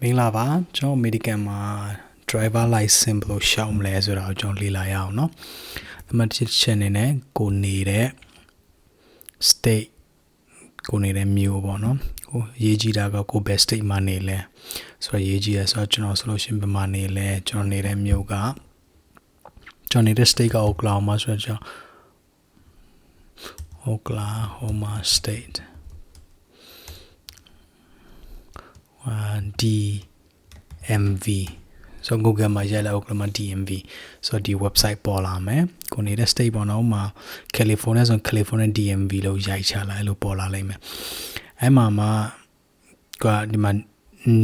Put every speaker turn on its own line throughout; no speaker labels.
မင်္ဂလာပါကျွန်တော် American မှာ driver license ဘယ်လိုရှောက်မလဲဆိုတာကိုကျွန်တော်လေ့လာရအောင်เนาะနံပါတ်1ချက်အနေနဲ့ကိုနေတဲ့ state ကိုနေတဲ့မြို့ပေါ့เนาะကိုရေးကြည့်တာကကိုဘယ် state မှာနေလဲဆိုတော့ရေးကြည့်ရဆိုတော့ကျွန်တော်ဆိုလို့ရှိရင်ဘယ်မှာနေလဲကျွန်တော်နေတဲ့မြို့ကကျွန်တော်နေတဲ့ state က Oklahoma ဆိုတော့ကျွန်တော် Oklahoma state DMV ဆို Google မှာရိုက်လိုက် Oklahoma DMV ဆိုတော့ဒီ website ပေါ်လာမယ်ကိုနေတဲ့ state ပေါ်တော့မှာ California ဆို California DMV လို့ရိုက်ချလိုက်လို့ပေါ်လာလိမ့်မယ်အဲ့မှာမှာကဒီမှာ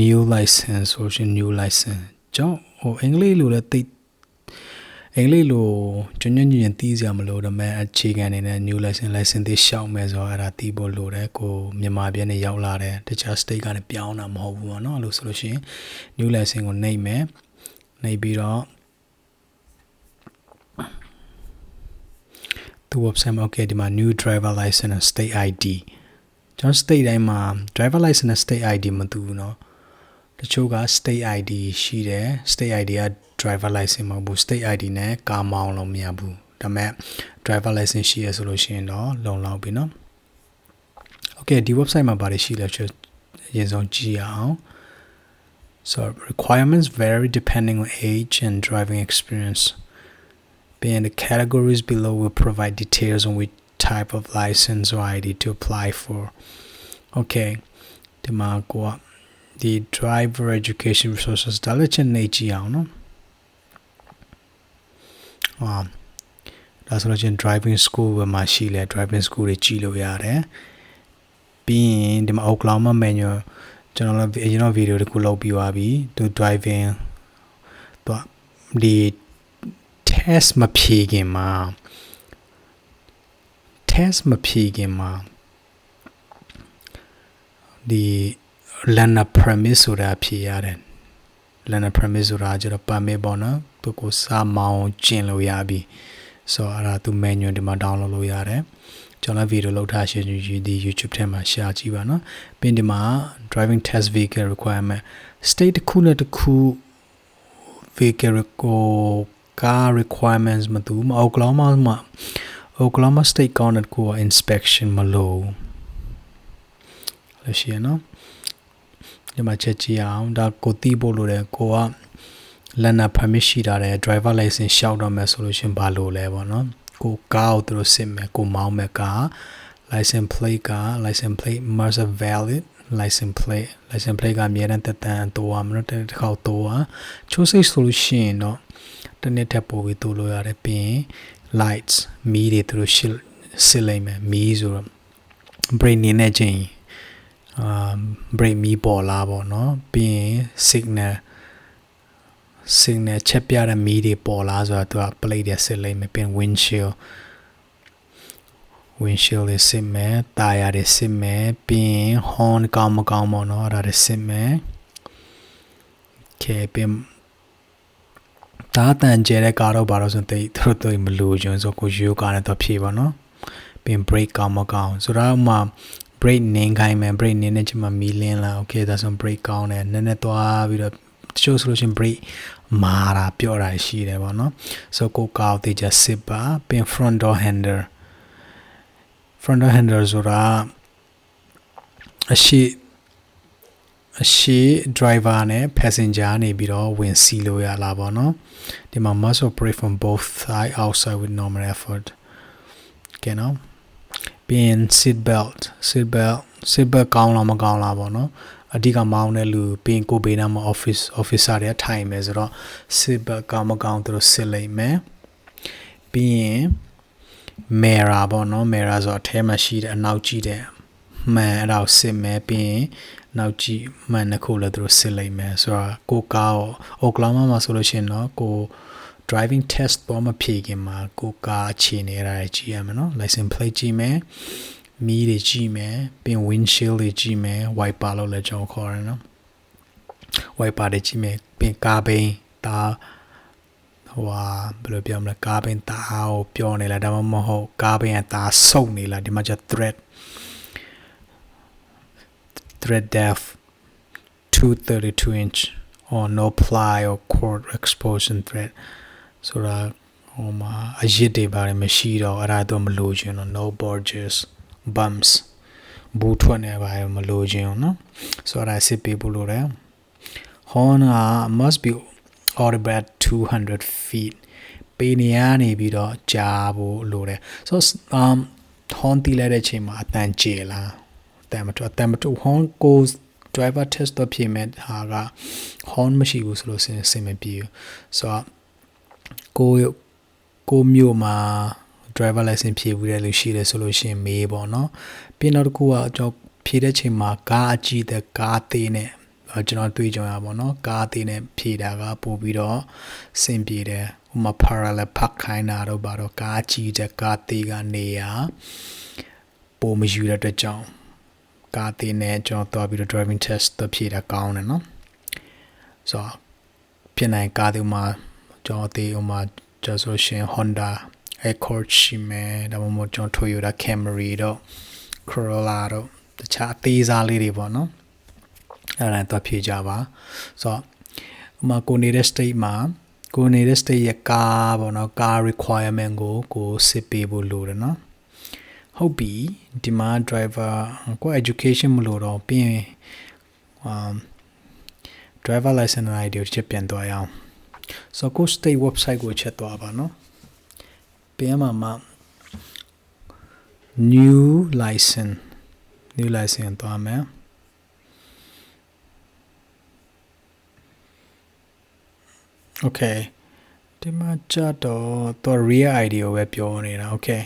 new license ဆိုရှင် new license ကြောင့်ဟိုအင်္ဂလိပ်လိုလည်းသိ အင်္ဂလိပ်လိုကျွမ်းကျွမ်းကျင်ကျင်သိစရာမလိုတော့မဲ့အခြေခံအနေနဲ့ new license license တွေရှောက်မယ်ဆိုတော့အဲ့ဒါသိဖို့လိုတယ်ကိုမြန်မာပြည်နဲ့ရောက်လာတယ်တခြား state ကနေပြောင်းတာမဟုတ်ဘူးပေါ့နော်အဲ့လိုဆိုလို့ရှိရင် new license ကိုနှိပ်မယ်နှိပ်ပြီးတော့သူ website မှာ okay ဒီမှာ new driver license and state ID ကျွန်တော် state တိုင်းမှာ driver license နဲ့ state ID မတူဘူးเนาะ တချို့က state ID ရှိတယ် state ID က driver license မဟုတ်ဘူး state ID နဲ့ကားမောင်းလို့မရဘူးဒါပေမဲ့ driver license ရှိရဆိုလို့ရှိရင်တော့လုံလောက်ပြီเนาะ okay ဒီ website မှာပါတယ်ရှိလဲချက်အရင်ဆုံးကြည့်ရအောင် so requirements vary depending on age and driving experience being the categories below will provide details on which type of license or ID to apply for okay ဒီမှာကိုက ဒီ driver education resources ဒါလည်းချက်နေကြည့်အောင်နော်ဟာဒါဆိုလို့ချင်း driving school ဘယ်မှာရှိလဲ driving school တွေကြည့်လို့ရတယ်ပြီးရင်ဒီမှာ Oklahoma manual ကျွန်တော်လည်းအရင်တော့ဗီဒီယိုတစ်ခုလုပ်ပြီးသွားပြီသူ driving သူဒီ test မဖြေခင်မှာ test မဖြေခင်မှာဒီ learner premise ဆိုတာဖြေရတယ် learner premise ဆိုတာကျတော့ permit ပေါ့နော်သူကိုစာမောင်းကျင်လို့ရပြီဆိုတော့အဲ့ဒါသူ manual ဒီမှာ download လုပ်ရတယ်ကျွန်တော်ဗီဒီယိုလောက်ထားရှင်းဒီ YouTube ထဲမှာ share ကြည့်ပါနော်ပြီးဒီမှာ driving test vehicle requirement state တစ်ခုနဲ့တစ်ခု vehicle ကို car requirements မတူမ Oklahoma မှာ Oklahoma State ကောင်းတဲ့ကို inspection မလို့လို့ရှိရနော် ဒီမှာချက်ကြည့်အောင်ဒါကိုတီးဖို့လိုတယ်ကိုက learner permit ရှိတာတယ် driver license ရှောက်တော့မယ်ဆိုလို့ရှင်ဘာလို့လဲပေါ့နော်ကိုကားကိုသူတို့စစ်မယ်ကိုမောင်းမယ်ကား license plate က license plate must be valid license plate license plate ကအများနဲ့တက်တန်တိုးရမလို့တစ်ခါတိုးရချိုးစိတ်ဆိုလို့ရှိရင်တော့တနေ့တက်ပို့ပြီးတိုးလို့ရတယ်ပြီးရင် lights မီးတွေသူတို့ရှစ်စစ်လိုက်မယ်မီးဆိုတော့ brain နေနေချင်း အာ brain မီးပေါ်လာပေါ့နော်ပြီးရင် signal signal ချက်ပြတဲ့မီးတွေပေါ်လာဆိုတော့သူက plate တွေစစ်လိုက်မယ်ပြီးရင် windshield windshield တွေစစ်မယ်တာယာတွေစစ်မယ်ပြီးရင် horn ကောင်းမကောင်းပေါ့နော်အဲ့ဒါတွေစစ်မယ် okay ပြီးဒါတန်ကျဲတဲ့ကားတော့ဘာလို့ဆိုတော့သူတို့တို့မလို့ကျွန်ဆိုကိုယူကားနဲ့တော့ဖြေပါနော်ပြီး break ကောင်းမကောင်းဆိုတော့မှ break နင်းခိုင်းမယ် break နင်းနေချင်မှမီလင်းလာ okay ဒါဆို break ကောင်းတယ်နည်းနည်းသွားပြီးတော့တချို့ဆိုလို့ရှိရင် break မာတာပြော့တာရှိတယ်ပေါ့နော်ဆိုကိုကောက်တေချာစစ်ပါပြီး front door handle front door handle ဆိုတာအရှိအရှိ driver နဲ့ passenger နေပြီးတော့ဝင်စီလို့ရလာပါတော့ဒီမှာ must operate from both side outside with normal effort ကဲနော် ပြီးရင် seat belt seat belt seat belt ကောင်းလားမကောင်းလားပေါ့နော်အဓိကမောင်းတဲ့လူပြီးရင်ကိုဘေးနားမှာ office officer တွေထိုင်မယ်ဆိုတော့ seat belt ကောင်းမကောင်းသူတို့စစ်လိုက်မယ်ပြီးရင် mirror ပေါ့နော် mirror ဆိုတော့အထဲမှာရှိတဲ့အနောက်ကြည့်တဲ့မှန်အဲ့ဒါကိုစစ်မယ်ပြီးရင်နောက်ကြည့်မှန်တစ်ခုလည်းသူတို့စစ်လိုက်မယ်ဆိုတော့ကိုကားကို Oklahoma မှာဆိုလို့ရှိရင်တော့ကို driving test ပေါ်မှာဖြေခင်မှာကိုကားအခြေအနေအရာကြည့်ရမယ်နော် license plate ကြည့်မယ်မီးတွေကြည့်မယ်ပြီး windshield တွေကြည့်မယ် wiper လို့လည်းကျွန်တော်ခေါ်ရတယ်နော် wiper တွေကြည့်မယ်ပြီးကားဘိန်းဒါဟိုဟာဘယ်လိုပြောမလဲကားဘိန်းတာကိုပြောနေလားဒါမှမဟုတ်ကားဘိန်းကတာဆုပ်နေလားဒီမှာကျ thread thread depth 2 232 inch or no ply or cord exposure thread ဆိုတာဟိုမှာအရစ်တွေပါတယ်မရှိတော့အဲ့ဒါတော့မလိုချင်တော့ no borges bumps ဘူးထွက်နေပါတယ်မလိုချင်အောင်နော်ဆိုတော့အဲ့စစ်ပေးဖို့လိုတယ် horn က must be orbit 200 feet ပေနေရနေပြီးတော့ကြာဖို့လိုတယ်ဆိုတော့ um horn တီးလိုက်တဲ့အချိန်မှာအတန်ကျေလားအတန်မထွက်အတန်မထွက် horn ကို driver test တော့ပြင်မဲ့ဟာက horn မရှိဘူးဆိုလို့စင်စင်မပြေဘူးဆိုတော့ ကိုကိုမျိုးမှာ driver license ဖြည့်ဘူးတဲ့လူရှိတယ်ဆိုလို့ရှိရင်မေးပေါ့နော်ပြီးနောက်တစ်ခုကကျွန်တော်ဖြည့်တဲ့ချိန်မှာကားအကြီးတဲ့ကားသေးနဲ့ကျွန်တော်တွေးကြရပါတော့ကားသေးနဲ့ဖြည့်တာကပို့ပြီးတော့စင်ပြေတယ်ဥမာ parallel park ခိုင်းတာတော့ဘာတော့ကားကြီးတဲ့ကားသေးကနေရပိုမယူတဲ့အတွက်ကြောင့်ကားသေးနဲ့ကျွန်တော်သွားပြီးတော့ driving test တော့ဖြည့်တာကောင်းတယ်နော်ဆိုတော့ဖြစ်နိုင်ကားသေးမှာ ကျွန်တော်သေးဥမာကျွန်တော်ဆိုရှင် Honda Accord ရှိမယ်ဒါမှမဟုတ်ကျွန်တော် Toyota Camry တော့ Corolla တော့တခြားအသေးစားလေးတွေပေါ့နော်အဲ့ဒါတော့ဖြည့်ကြပါဆိုတော့ဥမာကိုနေတဲ့ state မှာကိုနေတဲ့ state ရဲ့ကားပေါ့နော်ကား requirement ကိုကိုစစ်ပေးဖို့လိုတယ်နော်ဟုတ်ပြီဒီမှာ driver ကို education မလို့တော့ပြီးရင် um driver license ID ကိုချက်ပြန်သွားရအောင် ဆိုတော့ကို state website ကိုချက်သွားပါနော်ပြန်မှာမှာ new license new license သွားမယ် okay ဒီမှာကြတော့တော့ real ID ကိုပဲပြောနေတာ okay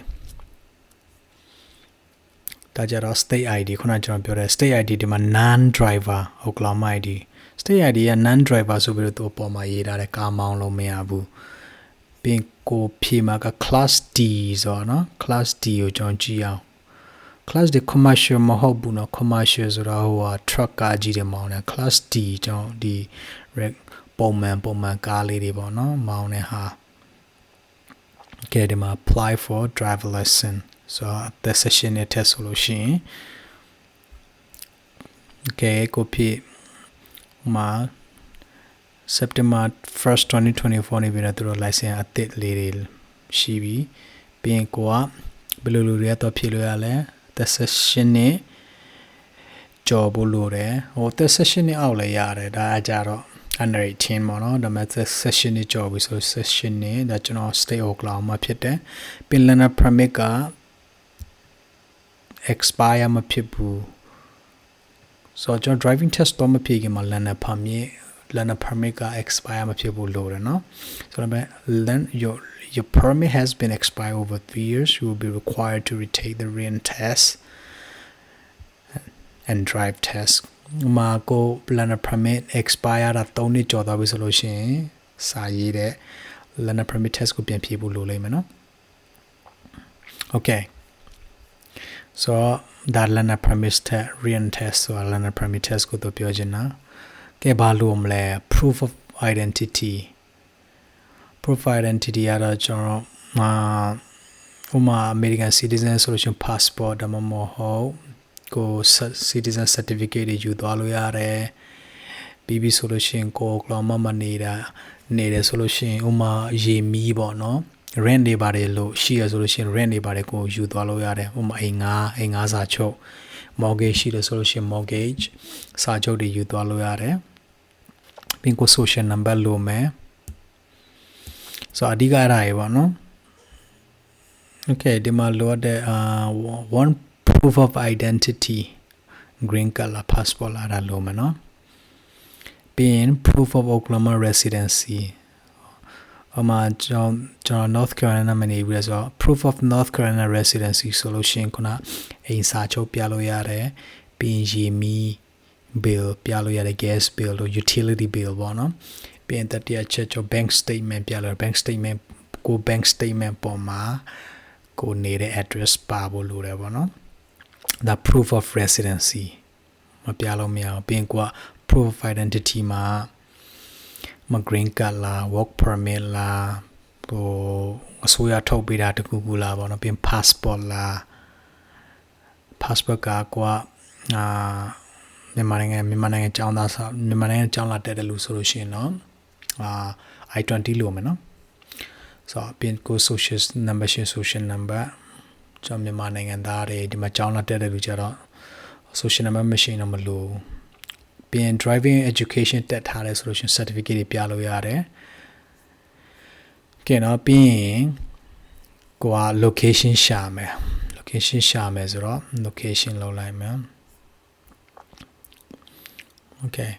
ဒါကြတော့ state ID ခုနကျွန်တော်ပြောတဲ့ state ID ဒီမှာ non driver Oklahoma ID state ID က non driver ဆိုပြီးတော့သူ့အပေါ်မှာရေးထားတဲ့ကာမောင်းလို့မရဘူးပင်ကိုဖြေမှာက class D ဆိုတော့နော် class D ကိုကျွန်တော်ကြည့်အောင် class D commercial မဟုတ်ဘူးနော် commercial ဆိုတာဟိုဟာ truck ကားကြီးတွေမောင်းတယ် class D ကျွန်တော်ဒီပုံမှန်ပုံမှန်ကားလေးတွေပေါ့နော်မောင်းတဲ့ဟာကဲဒီမှာ apply for driver license ဆိုတော့ the session နဲ့ test ဆိုလို့ရှိရင် okay ကိုဖြည့်မှာ September 1st 2024နေပြီတော့သူတို့ license အသစ်လေးတွေရှိပြီပြီးရင်ကိုကဘယ်လိုလိုတွေတော့ဖြည့်လို့ရလဲ the session နဲ့ကြော်ဖို့လိုတယ်ဟို the session နဲ့အောက်လည်းရတယ်ဒါအကြတော့ under 18ပေါ့နော်ဒါမဲ့ session နဲ့ကြော်ပြီဆို session နဲ့ဒါကျွန်တော် stay Oklahoma ဖြစ်တယ်ပြင် learner permit က expire မဖြစ်ဘူးဆိုတော့ကျွန်တော် driving test တော့မဖြေခင်မှာ learner permit learner permit က expire မဖြစ်ဘူးလို့ရနော်ဆိုတော့ learn your your permit has been expired over 3 years you will be required to retake the written test and drive test မှာကို learner permit expire တာ3နှစ်ကျော်သွားပြီဆိုလို့ရှိရင်စာရေးတဲ့ learner permit test ကိုပြန်ဖြေဖို့လိုလိမ့်မယ်နော် okay so ဒါ learner permit test written test ဆိုတာ learner permit test ကိုတော့ပြောချင်တာကဲဘာလို့မလဲ proof of identity proof of identity ကတော့ကျွန်တော်အာဥမာ American citizen ဆိုလို့ရှိရင် passport ဒါမှမဟုတ်ကို citizen certificate တွေယူသွားလို့ရတယ်ပြီးပြီဆိုလို့ရှိရင်ကိုကလောမမနေတာနေတယ်ဆိုလို့ရှိရင်ဥမာရေမီးပေါ့နော် rent တွေပါတယ်လို့ရှိရဆိုလို့ရှိရင် rent တွေပါတယ်ကိုယူသွားလို့ရတယ်ဥမာအိမ်ငါအိမ်ငါစာချုပ် mortgage ရှိတယ်ဆိုလို့ရှိရင် mortgage စာချုပ်တွေယူသွားလို့ရတယ်ပြီးကို social number လို့မယ်ဆိုအဓိကအဲ့ဒါတွေပေါ့နော် okay ဒီမှာလိုအပ်တဲ့ uh one proof of identity green color passport လာတာလို့မယ်နော်ပြီးရင် proof of Oklahoma residency အမှကျွန်တော်ကျွန်တော် North Carolina မှာနေပြီးဆိုတော့ proof of North Carolina residency ဆိုလို့ရှိရင်ခုနအိမ်စာချုပ်ပြလို့ရတယ်ပြီးရင်ရေမီ bill ပြလို့ရတယ် gas bill လို့ utility bill ပေါ့နော်ပြီးရင်တတိယချက်ကျော် bank statement ပြလို့ bank statement ကို bank statement ပေါ်မှာကိုနေတဲ့ address ပါဖို့လိုတယ်ပေါ့နော် the proof of residency မပြလို့မရအောင်ပြီးရင်ကိုက proof of identity မှာ မ green card လား work permit လားဟိုအစိုးရထုတ်ပေးတာတခုခုလားပေါ့နော်ပြီးရင် passport လား passport ကကွာအာမြန်မာနိုင်ငံမြန်မာနိုင်ငံကျောင်းသားဆိုမြန်မာနိုင်ငံကျောင်းလာတက်တဲ့လူဆိုလို့ရှိရင်တော့အာ I20 လို့မယ်နော်ဆိုတော့ပြင်ကို social number ရှင် social number ကျွန်တော်မြန်မာနိုင်ငံသားတွေဒီမှာကျောင်းလာတက်တဲ့လူကြတော့ social number မရှိရင်တော့မလို့ ပြင် driving education တက်ထားတယ်ဆိုလို့ရှိရင် certificate တွေပြလို့ရတယ်ကဲတော့ပြီးရင်ကိုက location ရှာမယ် location ရှာမယ်ဆိုတော့ location လောက်လိုက်မယ် okay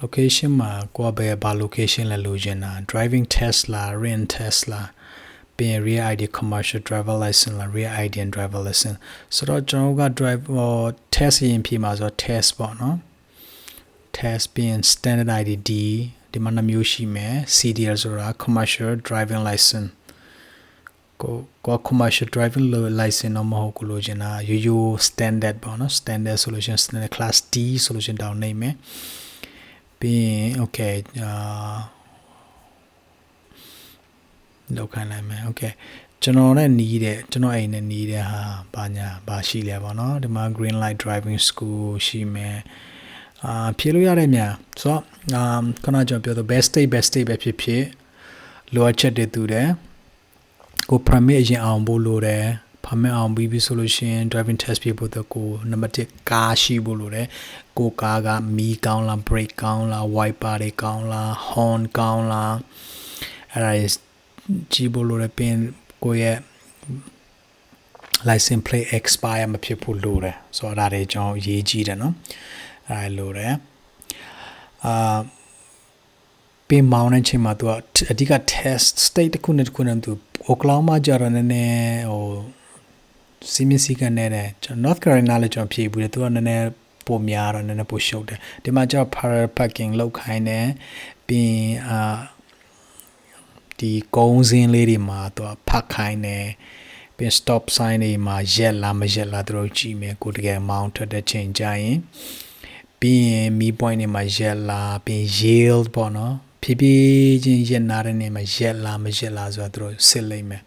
location မှာကိုကဘယ်ဘာ location လဲလိုချင်တာ driving test လား rent test လား ပြင် rear ID commercial driver license လား rear ID and driver license ဆိုတော့ကျွန်တော်က drive test ရင်ဖြေမှာဆိုတော့ test ပေါ့နော် test ပြင် standard ID D ဒီမှာနှမျိုးရှိမယ် CDL ဆိုတာ commercial driving license ကိုကို commercial driving license တော့မဟုတ်ကိုလို့ချင်တာရိုးရိုး standard ပေါ့နော် standard ဆိုလို့ရှိရင် standard class D ဆိုလို့ရှိရင်တောင်းနေမယ်ပြီးရင် okay အာ လောက်ခိုင်းလိုက်မယ် okay ကျွန်တော်နဲ့နီးတဲ့ကျွန်တော်အိမ်နဲ့နီးတဲ့ဟာဘာညာဘာရှိလဲပေါ့နော်ဒီမှာ green light driving school ရှိမယ်အာဖြေလို့ရတဲ့မြန်ဆိုတော့အာခုနကျွန်တော်ပြောတဲ့ best state best state ပဲဖြစ်ဖြစ်လိုအပ်ချက်တွေတူတယ်ကို permit အရင်အောင်ဖို့လိုတယ် permit အောင်ပြီးပြီဆိုလို့ရှိရင် driving test ပြဖို့တော့ကိုနံပါတ်1ကားရှိဖို့လိုတယ်ကိုကားကမီးကောင်းလား brake ကောင်းလား wiper တွေကောင်းလား horn ကောင်းလားအဲ့ဒါ ကြည့်ဖို့လိုတယ်ပင်ကိုရဲ့ license plate expire မဖြစ်ဖို့လိုတယ်ဆိုတော့ဒါတွေကျွန်တော်ရေးကြည့်တယ်နော်အဲလိုတယ်အာပင်မောင်းတဲ့ချိန်မှာသူကအဓိက test state တစ်ခုနဲ့တစ်ခုနဲ့သူ Oklahoma ကြတော့နည်းနည်းဟိုစီမင်းစီကန်နေတဲ့ကျွန်တော် North Carolina လည်းကျွန်တော်ဖြေဘူးတယ်သူကနည်းနည်းပိုများတော့နည်းနည်းပိုရှုပ်တယ်ဒီမှာကျတော့ parallel parking လောက်ခိုင်းတယ်ပြီးအာ ဒီကုန်းစင်းလေးတွေမှာသူကဖတ်ခိုင်းတယ်ပြီး stop sign တွေမှာရက်လားမရက်လားသူတို့ကြည့်မယ်ကိုတကယ်မောင်းထွက်တဲ့ချိန်ကြရင်ပြီးရင်မီး point တွေမှာရက်လားပြီး yield ပေါ့နော်ဖြည်းဖြည်းချင်းရက်နာတဲ့နေမှာရက်လားမရက်လားဆိုတော့သူတို့စစ်လိုက်မယ်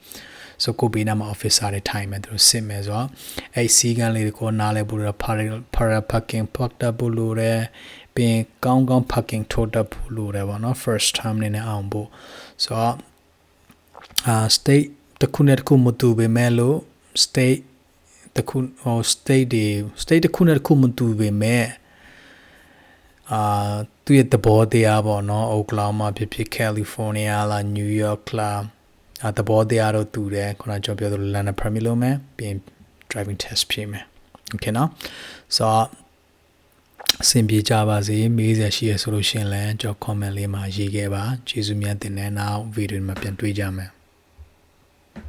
ဆိုကိုဘေးနားမှာ officer တွေထိုင်မယ်သူတို့စစ်မယ်ဆိုတော့အဲ့စီကန်းလေးကိုနားလဲပို့ရ para parking park တပို့လို့တယ် ပြီးကောင်းကောင်း parking ထိုးတတ်ဖို့လိုတယ်ပေါ့နော် first time နေနဲ့အောင်ဖို့ဆိုတော့အာ state တစ်ခုနဲ့တစ်ခုမတူပေမဲ့လို့ state တစ်ခုဟို state တွေ state တစ်ခုနဲ့တစ်ခုမတူပေမဲ့အာသူ့ရဲ့သဘောတရားပေါ့နော်အိုကလာမာဖြစ်ဖြစ်ကယ်လီဖိုးနီးယားလားနယူးယောက်လားအသဘောတရားတော့တူတယ်ခုနကကျွန်တော်ပြောသလို learner permit လုပ်မယ်ပြီးရင် driving test ဖြေမယ် okay နော်ဆိုတော့ အဆင်ပြေကြပါစေမေးစရာရှိရဆိုလို့ရှင်လဲကျွန်တော် comment လေးမှာရေးခဲ့ပါကျေးဇူးများတင်တဲ့နောက်ဗီဒီယိုမှာပြန်တွေ့ကြမယ်